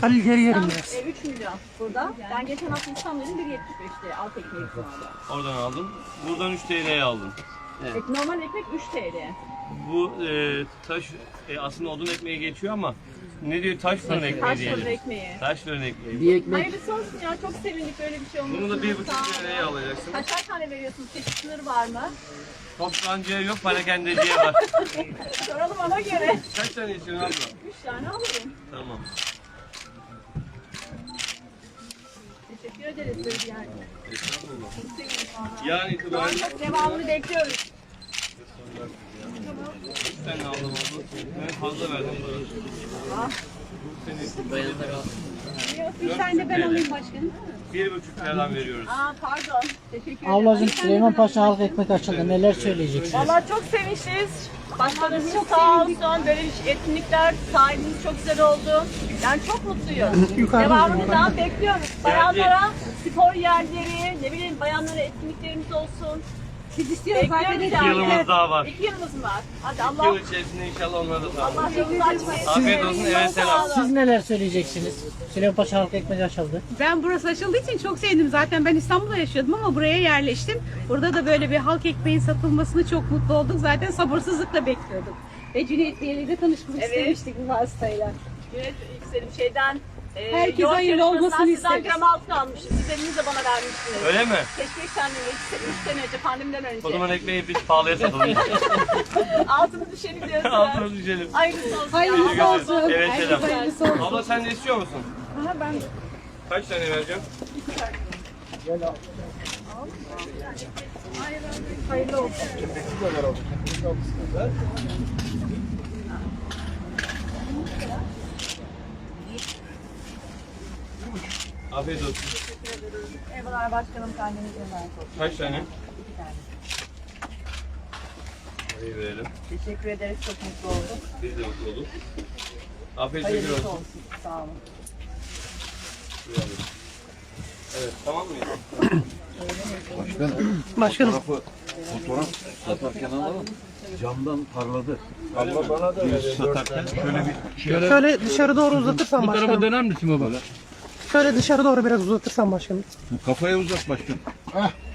Halil geri yerim biraz. E, 3 milyon burada. Ben geçen hafta İstanbul'un 1.75'ti alt ekmeği. Oradan aldım. Buradan 3 TL'ye aldım. E, normal ekmek 3 TL. Bu e, taş e, aslında odun ekmeği geçiyor ama ne diyor taş fırın ekmeği Kaç fırın diyelim. ekmeği. Taş fırın ekmeği. Bir ekmek Hayırlısı olsun ya çok sevindik böyle bir şey olmasın. Bunu da bir Sağ buçuk olun. TL'ye alacaksın. Kaçar tane veriyorsunuz? Çeşit sınırı var mı? Toptancıya yok, parakendeciye var. Soralım ona göre. Kaç tane istiyorsun abla? 3 tane alırım. Tamam. Teşekkür ederiz siz yani. Estağfurullah. Çok sevindik valla. Yarın çok devamını bekliyoruz. 3 tane aldım oldu. Ben fazla verdim bana. bayanlar al. Bir tane de ben alayım başkanım. Bir buçuk TL'den veriyoruz. Aa pardon. Teşekkür ederim. Ablacığım Süleyman Paşa halk ekmek açıldı. Neler söyleyeceksiniz? Valla çok sevinçliyiz. Başkanımız çok sağ olsun. Böyle etkinlikler sahibimiz çok güzel oldu. Yani çok mutluyuz. Devamını daha bekliyoruz. Bayanlara spor yerleri, ne bileyim bayanlara etkinliklerimiz olsun. Biz istiyoruz zaten. İki yılımız daha var. İki yılımız var. Hadi İki Allah yıl içerisinde inşallah onları da sağlayalım. Allah yolunuzu açmasın. Afiyet olsun, evet selam. Siz neler söyleyeceksiniz? Süleyman Paşa halk ekmek açıldı. Ben burası açıldığı için çok sevindim. Zaten ben İstanbul'da yaşıyordum ama buraya yerleştim. Burada da böyle bir halk ekmeğin satılmasını çok mutlu olduk. Zaten sabırsızlıkla bekliyorduk. Ve Cüneyt Bey'le de tanışmak Evet. istemiştik bu vasıtayla. Evet, istedim şeyden. E, Herkese yoğurt hayırlı yarışmasından olmasını sizden isteriz. gram altın almıştım. Siz elinize bana vermiştiniz. Öyle mi? Keşke sen de geçseydim. Üç sene önce pandemiden önce. O zaman ekmeği biz pahalıya satalım. Altını düşelim diyorsun. Altına düşelim. Hayırlısı olsun. Hayırlısı olsun. Evet, Herkese selam. hayırlısı olsun. Abla sen de istiyor musun? Aha, ben Kaç tane vereceğim? Hayırlı olsun. Afiyet olsun. Eyvallah başkanım kendinize emanet olun. Kaç tane? İyi verelim. Teşekkür ederiz. Çok mutlu olduk. Biz de mutlu olduk. Afiyet Hayırlısı olsun. olsun. Sağ olun. Evet, tamam mı? Başkanım Fotoğraf satarken alalım. Camdan parladı. Abla bana da satarken şöyle bir şöyle dışarı doğru uzatırsan başkanım. döner misin baba? Şöyle dışarı doğru biraz uzatırsan başkanım. Kafaya uzat başkan.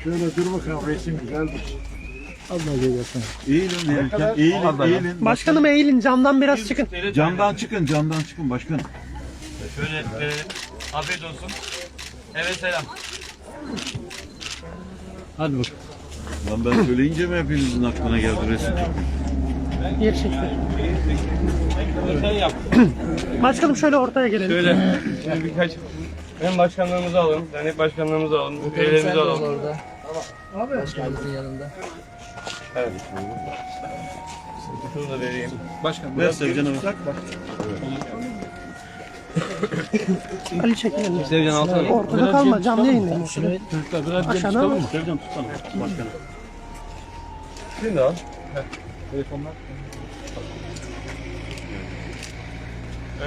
Şöyle dur bakalım resim güzeldir. Eğilin verirken. Eğilin, eğilin. Başkanım eğilin camdan biraz çıkın. Camdan çıkın, camdan çıkın başkan. Şöyle verelim. Afiyet olsun. Evet selam. Lan ben söyleyince mi hepinizin aklına geldi resim? Yer çekti. Sen yap. Başkanım şöyle ortaya gelelim. Şöyle birkaç hem başkanlığımızı alalım, dernek başkanlığımızı alalım, üyelerimizi alalım. orada. Başkanımızın yanında. Evet. Şunu da vereyim. Ver Sevcan abi. Ali çekilelim. Sevcan Altan. Ortada kalma canlı yayındayım. Aşağıdan mı? Şimdi al.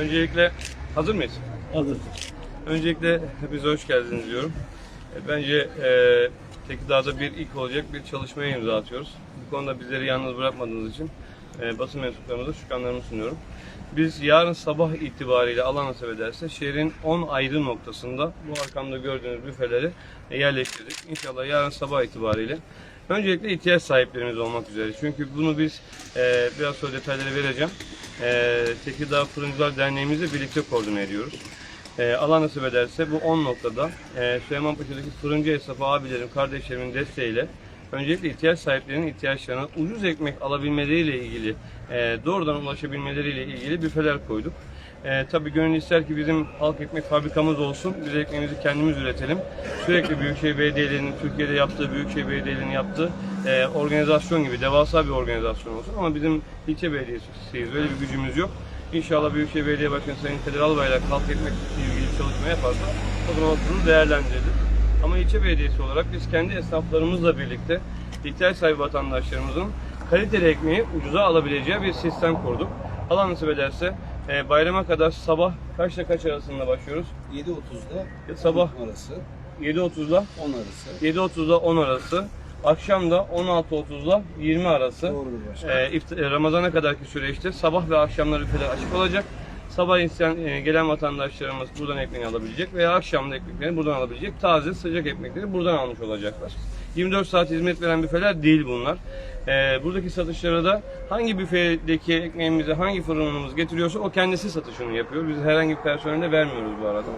Öncelikle hazır mıyız? Hazır. Öncelikle hepinize hoş geldiniz diyorum. E, Bence e, Tekirdağ'da bir ilk olacak bir çalışmaya imza atıyoruz. Bu konuda bizleri yalnız bırakmadığınız için e, basın mensuplarımıza şükranlarımı sunuyorum. Biz yarın sabah itibariyle Allah nasip ederse şehrin 10 ayrı noktasında bu arkamda gördüğünüz büfeleri yerleştirdik. İnşallah yarın sabah itibariyle Öncelikle ihtiyaç sahiplerimiz olmak üzere. Çünkü bunu biz e, biraz sonra detayları vereceğim. E, Tekirdağ Fırıncılar Derneğimizle birlikte koordine ediyoruz. E, Allah nasip ederse bu 10 noktada e, Süleymanpaşa'daki fırıncı esnafı abilerim, kardeşlerimin desteğiyle öncelikle ihtiyaç sahiplerinin ihtiyaçlarına ucuz ekmek alabilmeleriyle ilgili, e, doğrudan ulaşabilmeleriyle ilgili büfeler koyduk. E, tabii gönül ister ki bizim halk ekmek fabrikamız olsun. Biz ekmeğimizi kendimiz üretelim. Sürekli Büyükşehir Belediyelerinin Türkiye'de yaptığı, Büyükşehir Belediyelerinin yaptığı e, organizasyon gibi devasa bir organizasyon olsun. Ama bizim ilçe belediyesiyiz. Böyle bir gücümüz yok. İnşallah Büyükşehir Belediye Başkanı Sayın Kadir Albayrak halk ekmek ilgili çalışma yaparsa o zaman bunu değerlendirilir. Ama ilçe belediyesi olarak biz kendi esnaflarımızla birlikte ihtiyaç sahibi vatandaşlarımızın kaliteli ekmeği ucuza alabileceği bir sistem kurduk. Allah nasip ederse e, bayrama kadar sabah kaçla kaç arasında başlıyoruz? 7.30'da Sabah arası, 7.30'da 10 arası. 7.30'da 10 arası, akşam da 16.30'da 20 arası. E, ift- e, Ramazana kadarki süreçte sabah ve akşamları büfeler açık olacak. Sabah isteyen, e, gelen vatandaşlarımız buradan ekmeğini alabilecek veya akşam da ekmeklerini buradan alabilecek. Taze sıcak ekmekleri buradan almış olacaklar. 24 saat hizmet veren büfeler değil bunlar. E, buradaki satışları da hangi büfedeki ekmeğimizi hangi fırınımız getiriyorsa o kendisi satışını yapıyor. Biz herhangi bir personelde vermiyoruz bu arada.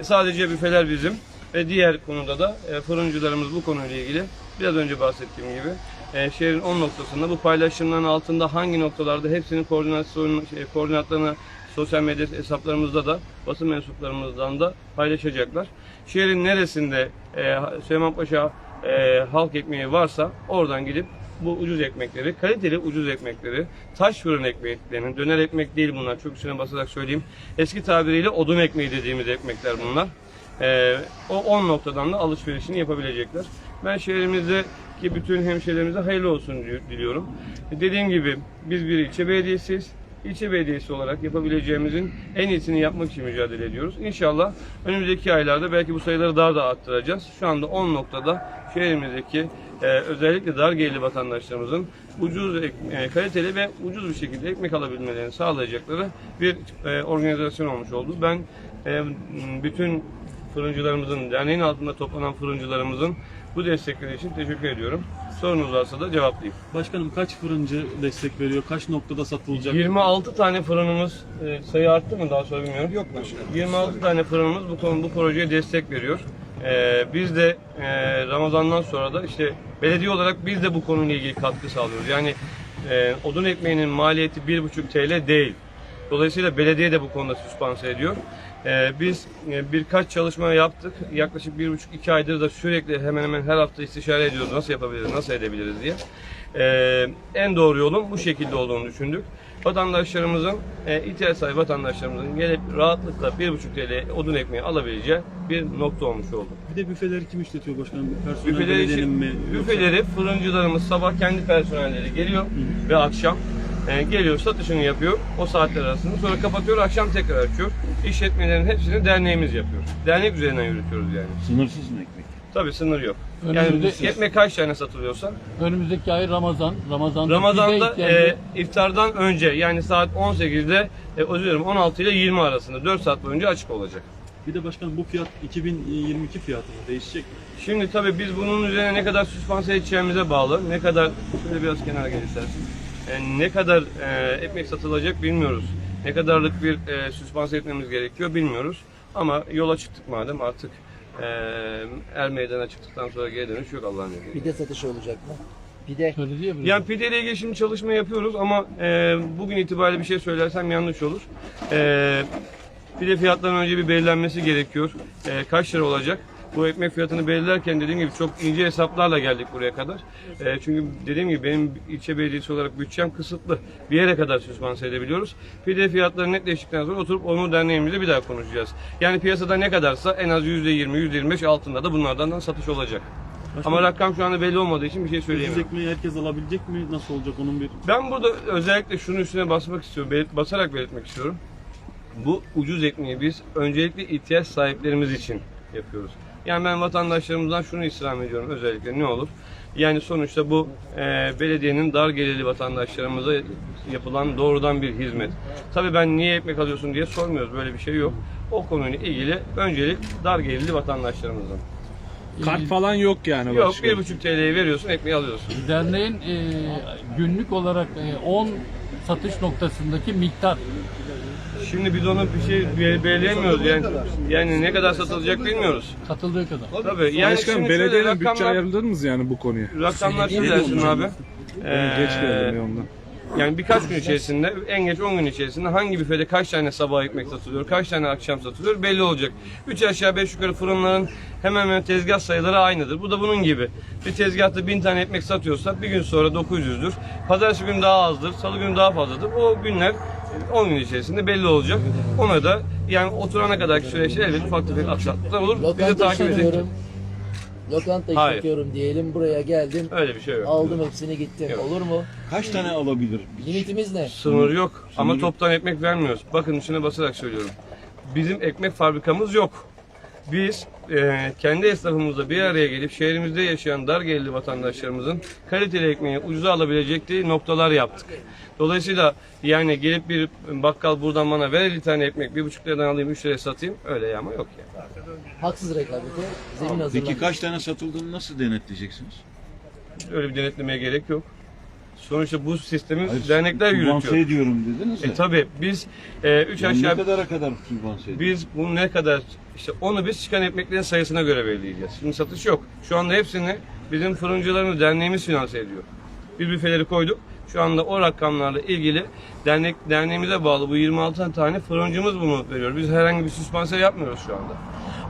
E, sadece büfeler bizim ve diğer konuda da e, fırıncılarımız bu konuyla ilgili biraz önce bahsettiğim gibi e, şehrin 10 noktasında bu paylaşımların altında hangi noktalarda hepsinin koordinasyon şey, koordinatlarını sosyal medya hesaplarımızda da basın mensuplarımızdan da paylaşacaklar. Şehrin neresinde e, Süleymanpaşa e, halk ekmeği varsa oradan gidip bu ucuz ekmekleri, kaliteli ucuz ekmekleri, taş fırın ekmeklerinin, döner ekmek değil bunlar çok üstüne basarak söyleyeyim. Eski tabiriyle odun ekmeği dediğimiz ekmekler bunlar. Ee, o 10 noktadan da alışverişini yapabilecekler. Ben şehrimizdeki bütün hemşehrilerimize hayırlı olsun di- diliyorum. Dediğim gibi biz bir ilçe belediyesiyiz. İlçe belediyesi olarak yapabileceğimizin en iyisini yapmak için mücadele ediyoruz. İnşallah önümüzdeki aylarda belki bu sayıları daha da arttıracağız. Şu anda 10 noktada şehrimizdeki e, özellikle dar gelirli vatandaşlarımızın ucuz, e, kaliteli ve ucuz bir şekilde ekmek alabilmelerini sağlayacakları bir e, organizasyon olmuş oldu. Ben e, bütün fırıncılarımızın, derneğin altında toplanan fırıncılarımızın bu destekleri için teşekkür ediyorum. Sorunuz varsa da cevaplayayım. Başkanım kaç fırıncı destek veriyor? Kaç noktada satılacak? 26 tane fırınımız, e, sayı arttı mı daha sonra bilmiyorum. Yok 26 tane fırınımız bu konu bu projeye destek veriyor. E, biz de e, Ramazan'dan sonra da işte belediye olarak biz de bu konuyla ilgili katkı sağlıyoruz. Yani e, odun ekmeğinin maliyeti 1,5 TL değil. Dolayısıyla belediye de bu konuda süspanse ediyor. Ee, biz e, birkaç çalışma yaptık. Yaklaşık bir buçuk iki aydır da sürekli hemen hemen her hafta istişare ediyoruz. Nasıl yapabiliriz, nasıl edebiliriz diye. Ee, en doğru yolun bu şekilde olduğunu düşündük. Vatandaşlarımızın, e, ihtiyaç sahibi vatandaşlarımızın gelip rahatlıkla bir buçuk TL odun ekmeği alabileceği bir nokta olmuş oldu. Bir de büfeleri kim işletiyor başkanım? Personel Büfeleri, mi? için, Yoksa- büfeleri fırıncılarımız sabah kendi personelleri geliyor ve akşam e, geliyor satışını yapıyor o saatler arasında sonra kapatıyor akşam tekrar açıyor. İşletmelerin hepsini derneğimiz yapıyor. Dernek üzerinden yürütüyoruz yani. Sınırsız mı ekmek? Tabii sınır yok. Yani Önümüzde- ekmek kaç tane satılıyorsa Önümüzdeki ay Ramazan. Ramazan'da Ramazan'da pide ihtiyacı- e, iftardan önce yani saat 18'de e, özür dilerim 16 ile 20 arasında 4 saat boyunca açık olacak. Bir de başkanım bu fiyat 2022 fiyatı mı? Değişecek mi? Şimdi tabii biz bunun üzerine ne kadar süspanse edeceğimize bağlı. Ne kadar, şöyle biraz kenara gel. E, ne kadar e, ekmek satılacak bilmiyoruz. Ne kadarlık bir e, süspanse etmemiz gerekiyor bilmiyoruz. Ama yola çıktık madem artık e, er meydana çıktıktan sonra geri dönüş yok Allah'ın izniyle. Pide satışı olacak mı? Pide. Söyledi ya biraz. Yani pide ile ilgili şimdi çalışma yapıyoruz ama e, bugün itibariyle bir şey söylersem yanlış olur. E, pide fiyatlarının önce bir belirlenmesi gerekiyor. E, kaç lira olacak? Bu ekmek fiyatını belirlerken dediğim gibi çok ince hesaplarla geldik buraya kadar. E, çünkü dediğim gibi benim ilçe belediyesi olarak bütçem kısıtlı. Bir yere kadar süspanse edebiliyoruz. Pide fiyatları netleştikten sonra oturup onu derneğimizle bir daha konuşacağız. Yani piyasada ne kadarsa en az %20, %25 altında da bunlardan da satış olacak. Ama rakam şu anda belli olmadığı için bir şey Ucuz söyleyemem. ekmeği herkes alabilecek mi? Nasıl olacak onun bir... Ben burada özellikle şunun üstüne basmak istiyorum, belirt- basarak belirtmek istiyorum. Bu ucuz ekmeği biz öncelikle ihtiyaç sahiplerimiz için yapıyoruz. Yani ben vatandaşlarımızdan şunu istirham ediyorum özellikle ne olur. Yani sonuçta bu e, belediyenin dar gelirli vatandaşlarımıza yapılan doğrudan bir hizmet. Tabii ben niye ekmek alıyorsun diye sormuyoruz böyle bir şey yok. O konuyla ilgili öncelik dar gelirli vatandaşlarımızın. Kart falan yok yani Yok başkanım. 1,5 TL'ye veriyorsun ekmeği alıyorsun. Derneğin e, günlük olarak e, 10 satış noktasındaki miktar. Şimdi biz onu bir şey be- belirleyemiyoruz yani. Yani ne kadar satılacak bilmiyoruz. Satıldığı kadar. Tabii yani Başkanım şimdi şöyle belediyenin bütçe rakamlar, ayarladınız yani bu konuya. rakamlar şu dersin abi. Ben geç geldim Ee, ya ondan. Yani birkaç gün içerisinde, en geç 10 gün içerisinde hangi büfede kaç tane sabah ekmek satılıyor, kaç tane akşam satılıyor belli olacak. 3 aşağı 5 yukarı fırınların hemen hemen tezgah sayıları aynıdır. Bu da bunun gibi. Bir tezgahta 1000 tane ekmek satıyorsa bir gün sonra 900'dür. Pazartesi günü daha azdır, salı günü daha fazladır. O günler 10 gün içerisinde belli olacak. Ona da yani oturana kadarki süreçte elbette ufak tefek aksaklıklar olur. Bizi takip edin. İşletiyorum. Lokanta Hayır. işletiyorum diyelim. Buraya geldim. Öyle bir şey yok. Aldım hepsini gittim. Yok. Olur mu? Kaç tane alabilir? Limitimiz ne? Sınır yok ama toptan ekmek vermiyoruz. Bakın içine basarak söylüyorum. Bizim ekmek fabrikamız yok. Biz e, kendi esnafımızla bir araya gelip şehrimizde yaşayan dar gelirli vatandaşlarımızın kaliteli ekmeği ucuza alabilecekleri noktalar yaptık. Dolayısıyla yani gelip bir bakkal buradan bana ver 50 tane ekmek bir buçuk liradan alayım 3 liraya satayım öyle ama yok yani. Haksız rekabete zemin hazırlanmış. Peki kaç tane satıldığını nasıl denetleyeceksiniz? Öyle bir denetlemeye gerek yok. Sonuçta bu sistemi Hayır, dernekler yürütüyor. ediyorum dediniz ya. E tabi biz 3 Yani ne aşağı kadara kadar sübvanse ediyorsunuz? Biz bunu ne kadar işte onu biz çıkan ekmeklerin sayısına göre belirleyeceğiz. Şimdi satış yok. Şu anda hepsini bizim fırıncılarımız derneğimiz finanse ediyor. Biz büfeleri koyduk. Şu anda o rakamlarla ilgili dernek derneğimize bağlı bu 26 tane fırıncımız bunu veriyor. Biz herhangi bir süspanse yapmıyoruz şu anda.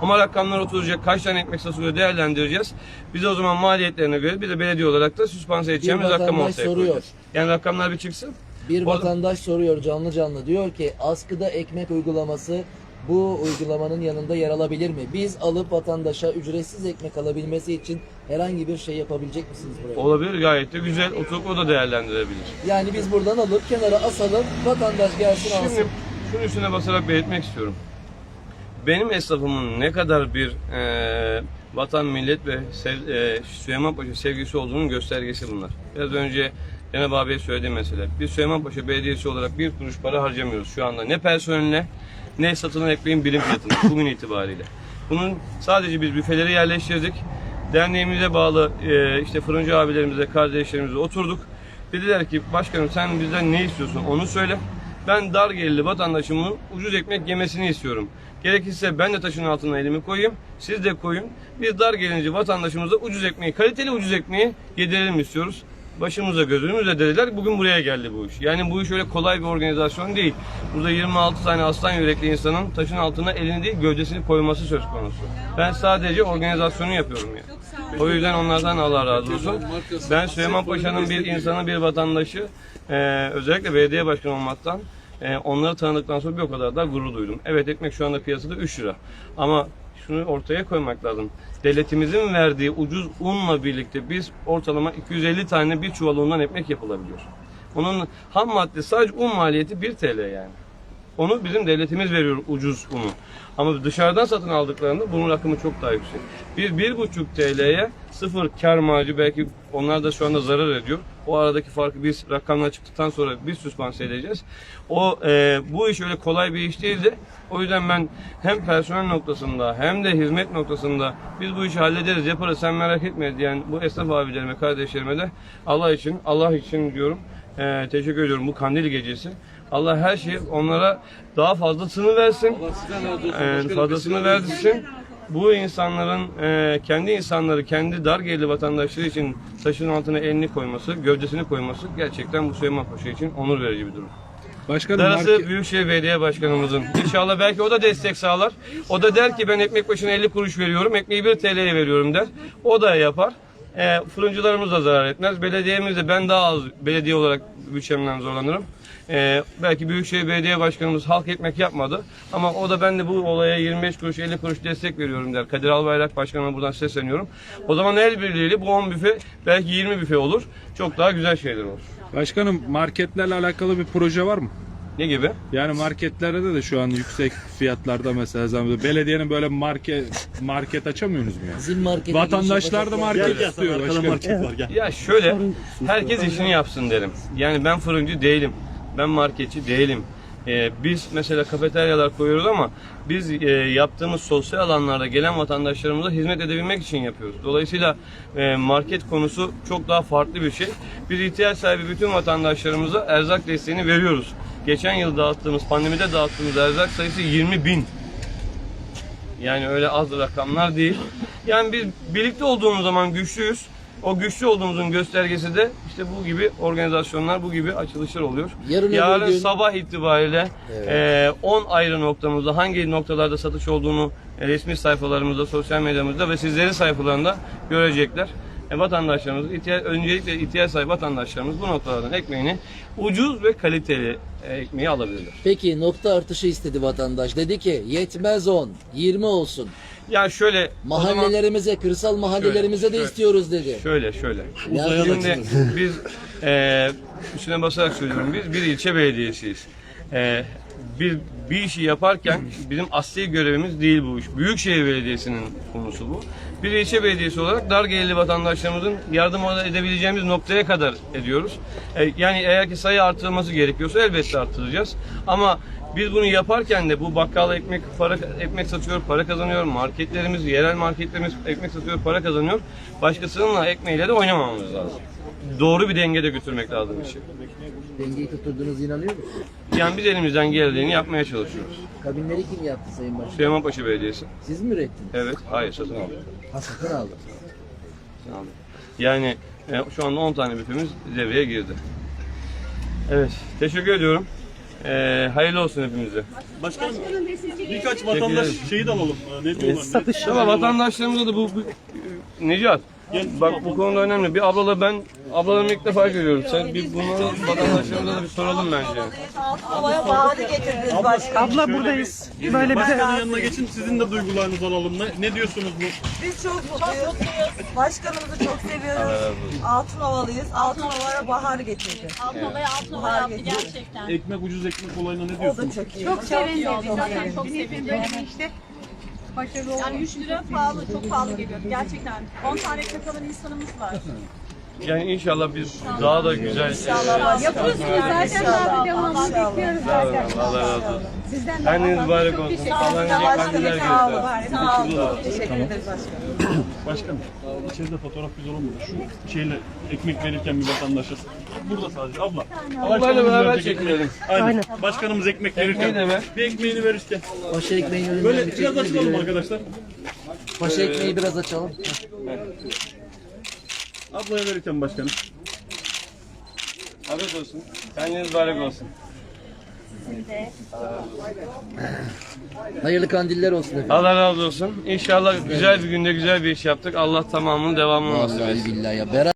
Ama rakamlar oturacak, kaç tane ekmek satılıyor değerlendireceğiz. Biz de o zaman maliyetlerine göre bir de belediye olarak da süspanse edeceğimiz rakam ortaya soruyor. koyacağız. Yani rakamlar bir çıksın. Bir O- vatandaş soruyor canlı canlı diyor ki askıda ekmek uygulaması bu uygulamanın yanında yer alabilir mi? Biz alıp vatandaşa ücretsiz ekmek alabilmesi için herhangi bir şey yapabilecek misiniz buraya? Olabilir gayet de güzel. Oturup o da değerlendirebilir. Yani biz buradan alıp kenara asalım, vatandaş gelsin alsın. Şimdi şunun üstüne basarak belirtmek istiyorum. Benim esnafımın ne kadar bir e, vatan, millet ve sev, e, Süleymanpaşa sevgisi olduğunun göstergesi bunlar. Biraz önce Cenab abiye söylediğim mesele. Biz Süleymanpaşa Belediyesi olarak bir kuruş para harcamıyoruz şu anda. Ne personeline ne satılan ekmeğin birim fiyatına bugün itibariyle. Bunun sadece biz büfeleri yerleştirdik. Derneğimize bağlı e, işte fırıncı abilerimize, kardeşlerimize oturduk. Dediler ki başkanım sen bizden ne istiyorsun onu söyle. Ben dar gelirli vatandaşımın ucuz ekmek yemesini istiyorum. Gerekirse ben de taşın altına elimi koyayım, siz de koyun. Biz dar gelinci vatandaşımıza ucuz ekmeği, kaliteli ucuz ekmeği yedirelim istiyoruz. Başımıza gözümüzle dediler. Bugün buraya geldi bu iş. Yani bu iş öyle kolay bir organizasyon değil. Burada 26 tane aslan yürekli insanın taşın altına elini değil gövdesini koyması söz konusu. Ben sadece organizasyonu yapıyorum yani. O yüzden onlardan Allah razı olsun. Ben Süleyman Paşa'nın bir insanı, bir vatandaşı, özellikle belediye başkanı olmaktan e, onları tanıdıktan sonra bir o kadar da gurur duydum. Evet ekmek şu anda piyasada 3 lira. Ama şunu ortaya koymak lazım. Devletimizin verdiği ucuz unla birlikte biz ortalama 250 tane bir çuval undan ekmek yapılabiliyor. Onun ham madde sadece un maliyeti 1 TL yani. Onu bizim devletimiz veriyor ucuz unu. Ama dışarıdan satın aldıklarında bunun rakamı çok daha yüksek. Bir buçuk TL'ye sıfır kar marjı belki onlar da şu anda zarar ediyor. O aradaki farkı biz rakamlar çıktıktan sonra biz süspanse edeceğiz. O e, bu iş öyle kolay bir iş değildi. O yüzden ben hem personel noktasında hem de hizmet noktasında biz bu işi hallederiz yaparız sen merak etme diyen bu esnaf abilerime kardeşlerime de Allah için Allah için diyorum e, teşekkür ediyorum bu kandil gecesi. Allah her şeyi onlara daha fazlasını versin. Ee, fazlasını versin. Bu insanların e, kendi insanları, kendi dar gelirli vatandaşları için taşın altına elini koyması, gövdesini koyması gerçekten bu Süleyman Paşa için onur verici bir durum. Başkanım Darısı market- Büyükşehir Belediye Başkanımızın. İnşallah belki o da destek sağlar. O da der ki ben ekmek başına 50 kuruş veriyorum, ekmeği 1 TL'ye veriyorum der. O da yapar. E, fırıncılarımız da zarar etmez. Belediyemiz de ben daha az belediye olarak bütçemden zorlanırım. E, belki Büyükşehir Belediye Başkanımız halk ekmek yapmadı. Ama o da ben de bu olaya 25 kuruş 50 kuruş destek veriyorum der. Kadir Albayrak Başkanıma buradan sesleniyorum. O zaman el birliğiyle bu 10 büfe belki 20 büfe olur. Çok daha güzel şeyler olur. Başkanım marketlerle alakalı bir proje var mı? Ne gibi? Yani marketlerde de şu an yüksek fiyatlarda mesela zam- belediyenin böyle market market açamıyorsunuz mu yani? Bizim markete Vatandaşlar da market istiyor başkanım. market var gel. Ya şöyle, herkes işini yapsın derim. Yani ben fırıncı değilim, ben marketçi değilim. Ee, biz mesela kafeteryalar koyuyoruz ama biz e, yaptığımız sosyal alanlarda gelen vatandaşlarımıza hizmet edebilmek için yapıyoruz. Dolayısıyla e, market konusu çok daha farklı bir şey. Biz ihtiyaç sahibi bütün vatandaşlarımıza erzak desteğini veriyoruz. Geçen yıl dağıttığımız, pandemide dağıttığımız erzak sayısı 20 bin. Yani öyle az rakamlar değil. Yani biz birlikte olduğumuz zaman güçlüyüz. O güçlü olduğumuzun göstergesi de işte bu gibi organizasyonlar, bu gibi açılışlar oluyor. Yarın Yarın gün- sabah itibariyle Evet. e, 10 ayrı noktamızda hangi noktalarda satış olduğunu e, resmi sayfalarımızda, sosyal medyamızda ve sizlerin sayfalarında görecekler. E, vatandaşlarımız, ihtiyaç, öncelikle ihtiyaç sahibi vatandaşlarımız bu noktalardan ekmeğini ucuz ve kaliteli e, ekmeği alabilirler. Peki nokta artışı istedi vatandaş. Dedi ki yetmez 10, 20 olsun. Ya şöyle o zaman- Mahallelerimize, kırsal mahallelerimize de şöyle. istiyoruz dedi. Şöyle şöyle. Şimdi biz e, üstüne basarak söylüyorum biz bir ilçe belediyesiyiz. E, biz bir işi yaparken bizim asli görevimiz değil bu iş. Büyükşehir Belediyesi'nin konusu bu. Bir ilçe belediyesi olarak dar gelirli vatandaşlarımızın yardım edebileceğimiz noktaya kadar ediyoruz. E, Yani eğer ki sayı artırılması gerekiyorsa elbette artıracağız. Ama biz bunu yaparken de bu bakkal ekmek para ekmek satıyor, para kazanıyor. Marketlerimiz, yerel marketlerimiz ekmek satıyor, para kazanıyor. Başkasının ekmeğiyle de oynamamamız lazım. Doğru bir dengede götürmek lazım işi. Dengeyi tutturduğunuza inanıyor musunuz? Yani biz elimizden geldiğini yapmaya çalışıyoruz. Kabinleri kim yaptı Sayın Başkan? Süleymanpaşa Belediyesi. Siz mi ürettiniz? Evet, hayır satın aldık. Ha satın aldı. Satın aldık. Yani e, şu anda 10 tane büfemiz devreye girdi. Evet, teşekkür ediyorum. E, hayırlı olsun hepimize. Başkanım birkaç vatandaş şeyi de alalım. Ee, Ne diyorlar? Satış. Ama vatandaşlarımıza da bu, bu Necat, bak bu konuda önemli. Bir ablalar ben ablalarımı ilk defa görüyorum. Sen bir bunları vatandaşlarımıza da bir soralım bence. Havaya bağlı getirdiniz başkanım. Abla buradayız. Böyle Başkanın yanına geçin sizin de duygularınızı alalım. Ne, ne diyorsunuz bu? Biz çok mutluyuz. Başkanımızı çok seviyoruz. Altın Ovalıyız. Altın Ova'ya bahar getirdi. Altın Ova'ya altın Ova yaptı gerçekten. Ekmek ucuz ekmek olayına ne O da diyorsunuz? çok iyi. Çok sevindim. Zaten çok sevindim. bir işte başarılı Yani olması 3 lira pahalı, çok pahalı geliyor gerçekten. 10 tane alan insanımız var. Yani inşallah biz daha da güzel Yapıyorsunuz zaten daha devam bekliyoruz zaten. Allah razı olsun. Sizden de Kendiniz mübarek çok olsun. Allah'ın nice kandiller Sağ olun. göster. Sağ olun. Teşekkür ederiz başkanım. Başkanım içeride fotoğraf güzel olmadı. Şu şeyle ekmek verirken bir vatandaşa. Burada sadece abla. Ablayla beraber çekilelim. Aynen. Başkanımız ekmek verirken. Bir ekmeğini verirken. Paşa ekmeğin önünden Böyle bir biraz biri. arkadaşlar. Paşa ekmeği biraz açalım. Ablaya verirken başkanım. Afiyet olsun. Kendiniz mübarek olsun. Hayırlı kandiller olsun efendim. Allah razı olsun. İnşallah güzel bir günde güzel bir iş yaptık. Allah tamamının devamını nasip etsin. Vallahi billahi ya. Beraber